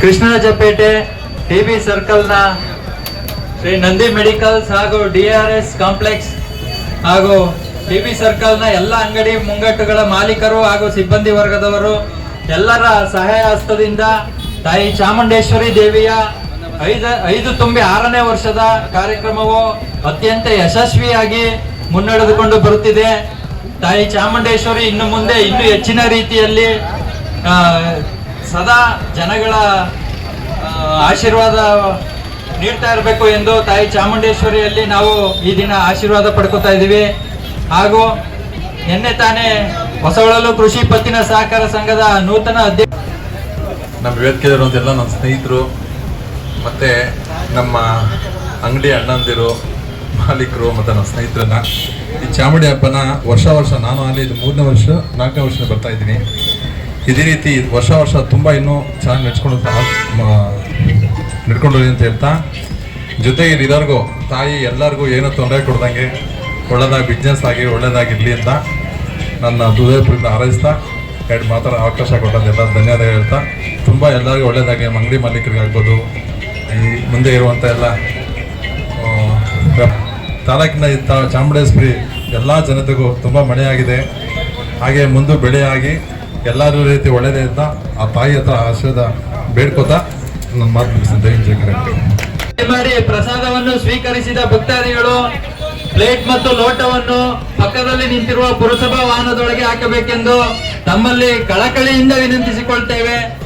Krishnarajpet, T B ಸರ್ಕಲ್ನ Shri Nandi medicals ಹಾಗೂ D R S complex ಹಾಗೂ ಟಿ ಬಿ ಸರ್ಕಲ್ನ ಎಲ್ಲ ಅಂಗಡಿ ಮುಂಗಟ್ಟುಗಳ ಮಾಲೀಕರು ಹಾಗೂ ಸಿಬ್ಬಂದಿ ವರ್ಗದವರು, ಎಲ್ಲರ ಸಹಾಯ ಹಸ್ತದಿಂದ ತಾಯಿ ಚಾಮುಂಡೇಶ್ವರಿ ದೇವಿಯ ಐದು ಐದು ತುಂಬಿ ಆರನೇ ವರ್ಷದ ಕಾರ್ಯಕ್ರಮವು ಅತ್ಯಂತ ಯಶಸ್ವಿಯಾಗಿ ಮುನ್ನಡೆದುಕೊಂಡು ಬರುತ್ತಿದೆ. ತಾಯಿ ಚಾಮುಂಡೇಶ್ವರಿ ಇನ್ನು ಮುಂದೆ ಇನ್ನೂ ಹೆಚ್ಚಿನ ರೀತಿಯಲ್ಲಿ ಸದಾ ಜನಗಳ ಆಶೀರ್ವಾದ ನೀಡ್ತಾ ಇರಬೇಕು ಎಂದು ತಾಯಿ ಚಾಮುಂಡೇಶ್ವರಿಯಲ್ಲಿ ನಾವು ಈ ದಿನ ಆಶೀರ್ವಾದ ಪಡ್ಕೊತಾ ಇದ್ದೀವಿ. ಹಾಗೂ ನಿನ್ನೆ ತಾನೇ ಹೊಸವಳಲು ಕೃಷಿ ಪತ್ತಿನ ಸಹಕಾರ ಸಂಘದ ನೂತನ ಅಧ್ಯಕ್ಷ ನಮ್ಮ ವೇದಿಕೆಯಲ್ಲಿರುವಂತೆಲ್ಲ ನಮ್ಮ ಸ್ನೇಹಿತರು, ಮತ್ತು ನಮ್ಮ ಅಂಗಡಿ ಅಣ್ಣಂದಿರು, ಮಾಲೀಕರು, ಮತ್ತು ನಮ್ಮ ಸ್ನೇಹಿತರನ್ನ. ಈ ಚಾಮುಂಡಿ ಹಬ್ಬನ ವರ್ಷ ವರ್ಷ, ನಾನು ಅಲ್ಲಿ ಇದು ಮೂರನೇ ವರ್ಷ, ನಾಲ್ಕನೇ ವರ್ಷ ಬರ್ತಾ ಇದ್ದೀನಿ. ಇದೇ ರೀತಿ ವರ್ಷ ವರ್ಷ ತುಂಬ ಇನ್ನೂ ಚೆನ್ನಾಗಿ ನಡ್ಸ್ಕೊಂಡು ನಡ್ಕೊಂಡು ಅಂತ ಹೇಳ್ತಾ, ಜೊತೆಗೆ ಎಲ್ಲರಿಗೂ ತಾಯಿ ಎಲ್ಲರಿಗೂ ಏನೋ ತೊಂದರೆ ಕೊಡ್ದಂಗೆ, ಒಳ್ಳೆದಾಗಿ ಬಿಸ್ನೆಸ್ ಆಗಿ ಒಳ್ಳೆಯದಾಗಿರಲಿ ಅಂತ ನನ್ನ ಹೃದಯಪೂರ್ವಕ ಹಾರೈಸ್ತಾ, ಎರಡು ಮಾತಾಡೋ ಅವಕಾಶ ಕೊಟ್ಟದೆಲ್ಲ ಧನ್ಯವಾದ ಹೇಳ್ತಾ, ತುಂಬ ಎಲ್ಲರಿಗೂ ಒಳ್ಳೆಯದಾಗಿ ಅಂಗಡಿ ಮಾಲೀಕರಿಗಾಗ್ಬೋದು, ಈ ಮುಂದೆ ಇರುವಂಥ ಎಲ್ಲ ತಾಲೂಕಿನ ಚಾಮುಂಡೇಶ್ವರಿ ಎಲ್ಲ ಜನತೆಗೂ ತುಂಬ ಮಳೆಯಾಗಿದೆ ಹಾಗೆ ಮುಂದೆ ಬೆಳೆಯಾಗಿ ಎಲ್ಲರೂ ರೀತಿ ಒಳ್ಳೆಯದೇ ಅಂತ ಆ ತಾಯಿ ಹತ್ರ ಆಶೀರ್ವಾದ ಬೇಡ್ಕೋತಾ ನನ್ನ ಮಾತು ಜೈ ಮಾಡಿ ಪ್ರಸಾದವನ್ನು ಸ್ವೀಕರಿಸಿದ ಭಕ್ತಾದಿಗಳು, ಪ್ಲೇಟ್ ಮತ್ತು ಲೋಟವನ್ನು ಪಕ್ಕದಲ್ಲಿ ನಿಂತಿರುವ ಪುರಸಭಾ ವಾಹನದೊಳಗೆ ಹಾಕಬೇಕೆಂದು ತಮ್ಮಲ್ಲಿ ಕಳಕಳಿಯಿಂದ ವಿನಂತಿಸಿಕೊಳ್ತೇವೆ.